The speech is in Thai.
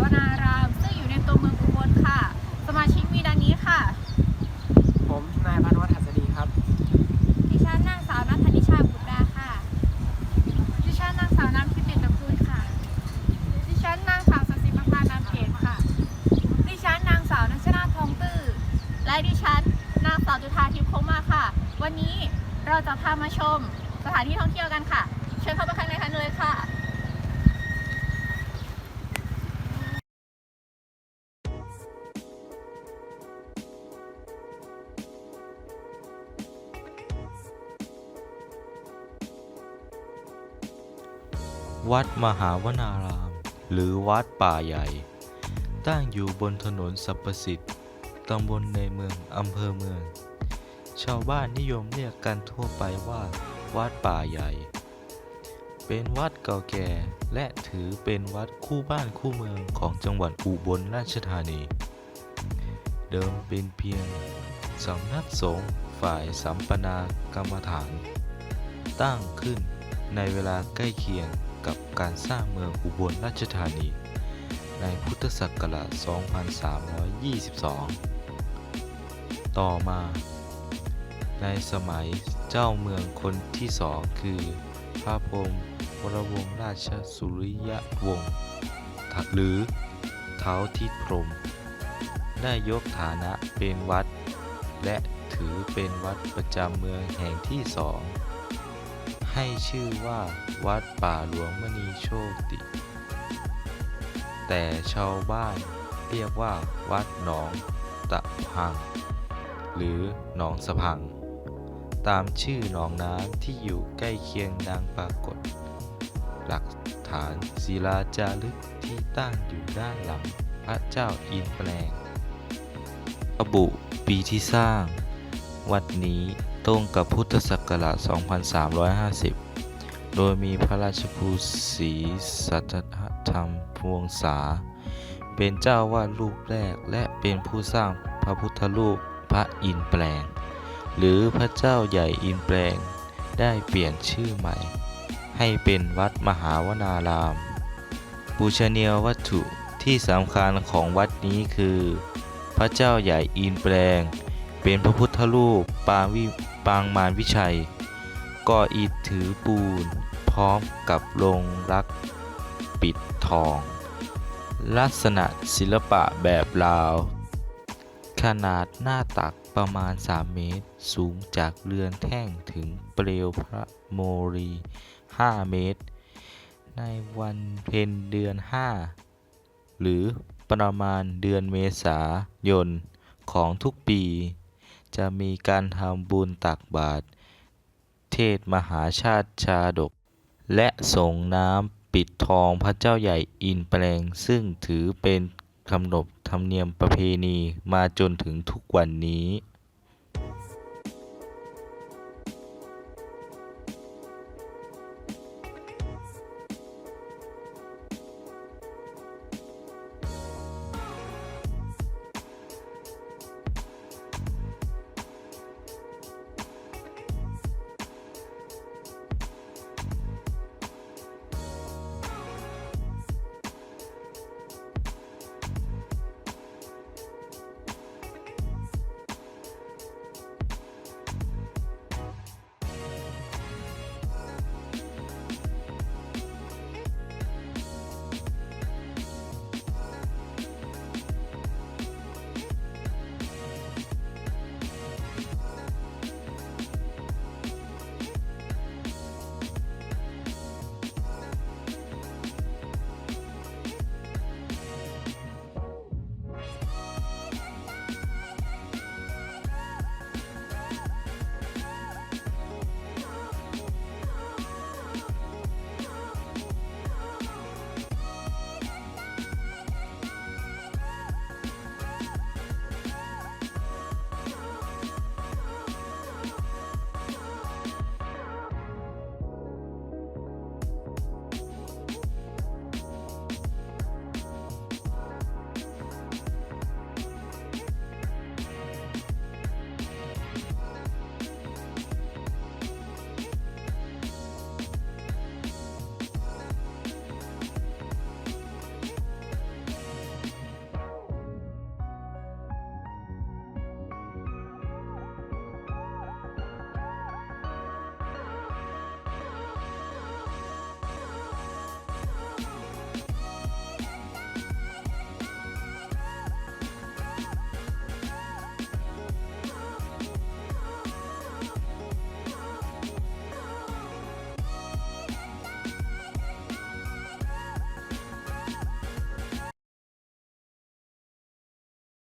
วนาราม ซึ่งอยู่ในตัวเมืองอุบลค่ะ สมาชิกมีดังนี้ค่ะ ผมนายพันวัฒน์หัสดีครับ ดิฉันนางสาวนัทธนิชาบุตรดาค่ะ ดิฉันนางสาวน้ำทิพย์เด่นตระกูลค่ะ ดิฉันนางสาวสศิประภานามเกตค่ะ ดิฉันนางสาวนัชนาทองตื้อ และดิฉันนางสาวจุธาทิพย์คงมาค่ะ วันนี้เราจะพามาชมสถานที่ท่องเที่ยวกันค่ะ เชิญเข้าไปข้างในกันเลยค่ะ วัดมหาวนาราม หรือวัดป่าใหญ่ ตั้งอยู่บนถนนสรรพสิทธิ์ตำบลในเมืองอำเภอเมือง ชาวบ้านนิยมเรียกกันทั่วไปว่า วัดป่าใหญ่ เป็นวัดเก่าแก่และถือเป็นวัดคู่บ้านคู่เมืองของจังหวัดอุบลราชธานี เดิมเป็นเพียงสำนักสงฆ์ฝ่ายสัมปนากรรมฐาน ตั้งขึ้นในเวลาใกล้เคียง กับการสร้างเมืองอุบลราชธานี ในพุทธศักราช 2322 ต่อมา ในสมัยเจ้าเมืองคนที่สองคือ พระพรมวรวงราชสุริยวงศ์หรือเท้าทิศพรม ได้ยกฐานะเป็นวัด และถือเป็นวัดประจำเมืองแห่งที่สอง ให้ชื่อว่าวัดป่าหลวงมณีโชติ แต่ชาวบ้านเรียกว่าวัดหนองตะพัง หรือหนองสะพัง ตามชื่อหนองน้ำที่อยู่ใกล้เคียงดังปรากฏ หลักฐานศิลาจารึกที่ตั้งอยู่ด้านหลังพระเจ้าอินแปลงระบุปีที่สร้าง วัดนี้ ตรงกับพุทธศักราช 2350 โดยมีพระราชครูศรีสัทธรรมพวงศา เป็นเจ้าวาดรูปแรกและเป็นผู้สร้างพระพุทธรูปพระอินแปลง หรือพระเจ้าใหญ่อินแปลงได้เปลี่ยนชื่อใหม่ ให้เป็นวัดมหาวนารามบูชเนียวัตถุที่สำคัญของวัดนี้คือ พระเจ้าใหญ่อินแปลง เป็นพระพุทธรูปปางวิปางมารวิชัยก่ออิฐถือปูน พร้อมกับลงรักปิดทอง ลักษณะศิลปะแบบลาว ขนาดหน้าตักประมาณ 3 เมตร สูงจากเรือนแท่งถึงเปลวพระโมรี 5 เมตร ในวันเพ็ญเดือน 5 หรือประมาณเดือนเมษายนของทุกปี จะมีการทำบุญตักบาตรเทศมหาชาติชาดก และส่งน้ำปิดทองพระเจ้าใหญ่อินแปลง ซึ่งถือเป็นคำนบธรรมเนียมประเพณีมาจนถึงทุกวันนี้